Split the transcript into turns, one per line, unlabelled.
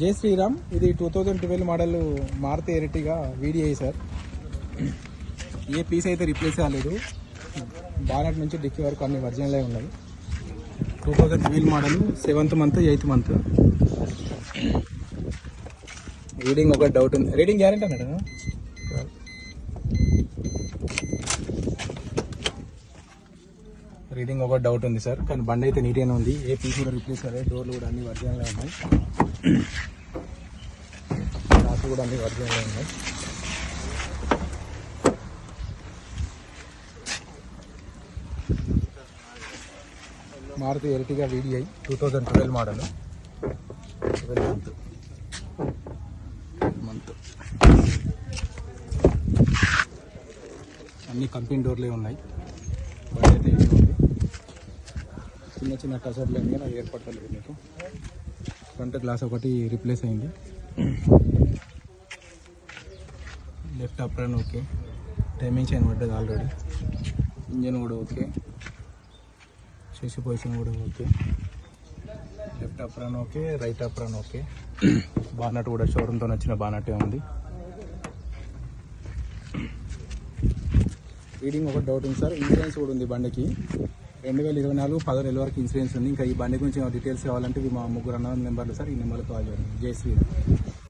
జై శ్రీరామ్. ఇది two thousand twelve model Maruti Ertiga VDI sir. ఏ piece అయితే రిప్లేస్ కాలేదు బానెట్ నుంచి డిక్కీ వరకు అన్ని ఒరిజినలే ఉన్నాయి. Two thousand twelve model seventh month eighth month reading ఒక డౌట్ ఉంది. రీడింగ్ గ్యారెంటీ అన్నాడు రీడింగ్ ఒక డౌట్ ఉంది సార్ కానీ బండి అయితే నీట్గానే ఉంది. ఏ పీస్ కూడా రిప్లేస్ అయ్యాయి డోర్లు కూడా అన్ని ఒరిజినల్గా ఉన్నాయి. గ్లాస్ కూడా అన్ని ఒరిజినల్గా ఉన్నాయి. Maruti ఎల్టీగా VDI two thousand twelve model twelve month month అన్ని కంపెనీ డోర్లే ఉన్నాయి. బండి అయితే చిన్న చిన్న టచర్లు ఏమి నాకు ఏర్పడలేదు మీకు. ఫ్రంట్ గ్లాస్ ఒకటి రిప్లేస్ అయింది. Left up run okay timing chain పడ్డది ఆల్రెడీ ఇంజన్ కూడా ఓకే చేసి పొజిషన్ కూడా okay left up run okay right up run okay bonnet కూడా షోరూమ్తో నచ్చిన బానట్టే ఉంది. రీడింగ్ ఒక డౌట్ ఉంది సార్ ఇన్సూరెన్స్ కూడా ఉంది బండికి. రెండు వేల ఇరవై నాలుగు పదో నెల వరకు ఇన్సూరెన్స్ ఉంది. ఇంకా ఈ బండి గురించి డీటెయిల్స్ కావాలంటే మా ముగ్గురు అన్న నెంబర్లు సార్ ఈ నెంబర్లో కాల్ చేయండి జై శ్రీరామ్.